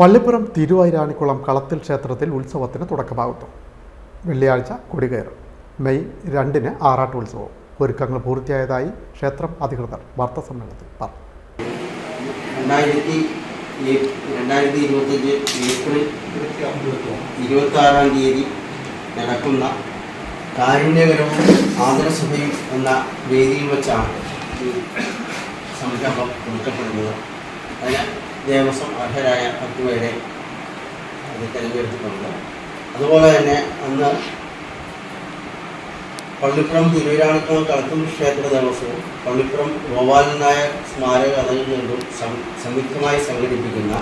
പള്ളിപ്പുറം തിരുവൈരാണിക്കുളം കളത്തിൽ ക്ഷേത്രത്തിൽ ഉത്സവത്തിന് തുടക്കമാകുന്നു. വെള്ളിയാഴ്ച കൊടികയറും. മെയ് രണ്ടിന് ആറാട്ട് ഉത്സവം ഒരുക്കങ്ങൾ പൂർത്തിയായതായി ക്ഷേത്രം അധികൃതർ വാർത്താ സമ്മേളനത്തിൽ പറഞ്ഞു. രണ്ടായിരത്തി രണ്ടായിരത്തി ഇരുപത്തഞ്ച് ഏപ്രിൽ ഇരുപത്തി ആറാം തീയതി നടക്കുന്ന കാരുണ്യകരവും ആദരസഭയും എന്ന വേദിയിൽ വെച്ചാണ് സംരംഭം കൊടുക്കപ്പെടുന്നത് അതിന് ദേവസ്വം അർഹരായ പത്ത് പേരെ അത് തിരഞ്ഞെടുത്തിട്ടുണ്ട്. അതുപോലെ തന്നെ അന്ന് പള്ളിപ്പുറം തിരുവിരാണിക്കുളം കളത്തും ക്ഷേത്ര ദേവസ്വവും പള്ളിപ്പുറം ഗോപാലൻ നായർ സ്മാരക അതിൽ നിന്നും സംയുക്തമായി സംഘടിപ്പിക്കുന്ന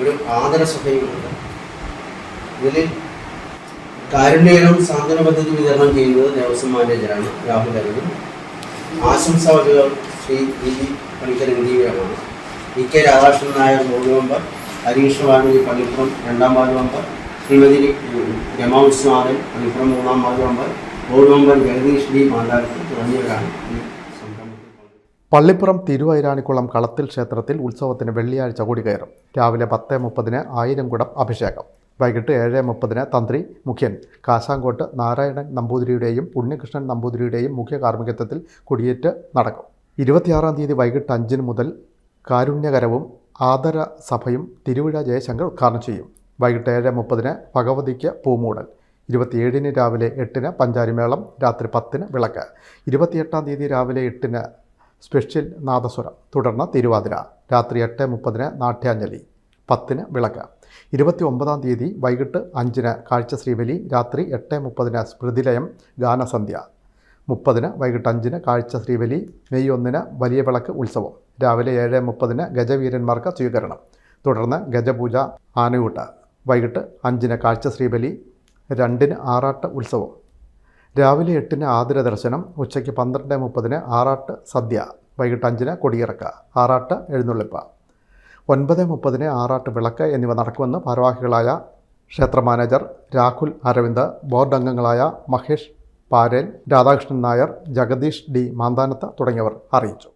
ഒരു ആദരസഭയുമുണ്ട് ഇതിൽ കാരുണ്യകരം സാന്ത്വന പദ്ധതി വിതരണം ചെയ്യുന്നത് ദേവസ്വം മാനേജറാണ് രാഹുൽ അരവിന്ദ് ആശംസാവചകൾ ശ്രീ വി എന്നിവരാണ് ഇ കെ രാധാകൃഷ്ണൻ നായർ മൂന്ന് നമ്പർ ഹരീഷ് വാണി പള്ളിപ്പുറം രണ്ടാം വാർഡ് മെമ്പർ ശ്രീമതി രമാവിസ്വാദൻ പള്ളിപ്പുറം മൂന്നാം ward member board member Jagadish D മാതാരത്ത് തുടങ്ങിയവരാണ് പള്ളിപ്പുറം തിരുവൈരാണിക്കുളം കളത്തിൽ ക്ഷേത്രത്തിൽ ഉത്സവത്തിന് വെള്ളിയാഴ്ച കൊടികയറും. രാവിലെ പത്ത് മുപ്പതിന് ആയിരം കുടം അഭിഷേകം. വൈകിട്ട് ഏഴ് മുപ്പതിന് തന്ത്രി മുഖ്യൻ. കാശാങ്കോട്ട് നാരായണൻ നമ്പൂതിരിയുടെയും ഉണ്ണികൃഷ്ണൻ നമ്പൂതിരിയുടെയും മുഖ്യ കാർമ്മികത്വത്തിൽ കൊടിയേറ്റ് നടക്കും. ഇരുപത്തിയാറാം തീയതി വൈകിട്ട് അഞ്ചിന് മുതൽ കാരുണ്യകരവും ആദര സഭയും തിരുവിഴ ജയശങ്കർ ഉദ്ഘാടനം ചെയ്യും. വൈകിട്ട് ഏഴ് മുപ്പതിന് ഭഗവതിക്ക് പൂമൂടൽ. ഇരുപത്തിയേഴിന് രാവിലെ എട്ടിന് പഞ്ചാരിമേളം രാത്രി പത്തിന് വിളക്ക്. ഇരുപത്തിയെട്ടാം തീയതി രാവിലെ എട്ടിന് സ്പെഷ്യൽ നാദസ്വരം. തുടർന്ന് തിരുവാതിര. രാത്രി എട്ട് മുപ്പതിന് നാട്യാഞ്ജലി പത്തിന് വിളക്ക്. ഇരുപത്തി ഒമ്പതാം തീയതി വൈകിട്ട് അഞ്ചിന് കാഴ്ച ശ്രീബലി രാത്രി എട്ട് മുപ്പതിന് സ്മൃതിലയം ഗാനസന്ധ്യ. മുപ്പതിന് വൈകിട്ട് അഞ്ചിന് കാഴ്ച ശ്രീബലി മെയ് ഒന്നിന് വലിയ വിളക്ക് ഉത്സവം. രാവിലെ ഏഴ് മുപ്പതിന് ഗജവീരന്മാർക്ക് സ്വീകരണം. തുടർന്ന് ഗജപൂജ ആനയൂട്ട് വൈകിട്ട് അഞ്ചിന് കാഴ്ച ശ്രീബലി രണ്ടിന് ആറാട്ട് ഉത്സവം. രാവിലെ എട്ടിന് ആതിര ദർശനം ഉച്ചയ്ക്ക് പന്ത്രണ്ട് മുപ്പതിന് ആറാട്ട് സദ്യ വൈകിട്ട് അഞ്ചിന് കൊടിയിറക്ക ആറാട്ട് എഴുന്നള്ളിപ്പ. ഒൻപത് മുപ്പതിന് ആറാട്ട് വിളക്ക് എന്നിവ നടക്കുമെന്ന് ഭാരവാഹികളായ ക്ഷേത്ര മാനേജർ രാഹുൽ അരവിന്ദ് ബോർഡ് അംഗങ്ങളായ മഹേഷ് പാരേൽ രാധാകൃഷ്ണൻ നായർ ജഗദീഷ് ഡി മാന്താനത്ത് തുടങ്ങിയവർ അറിയിച്ചു.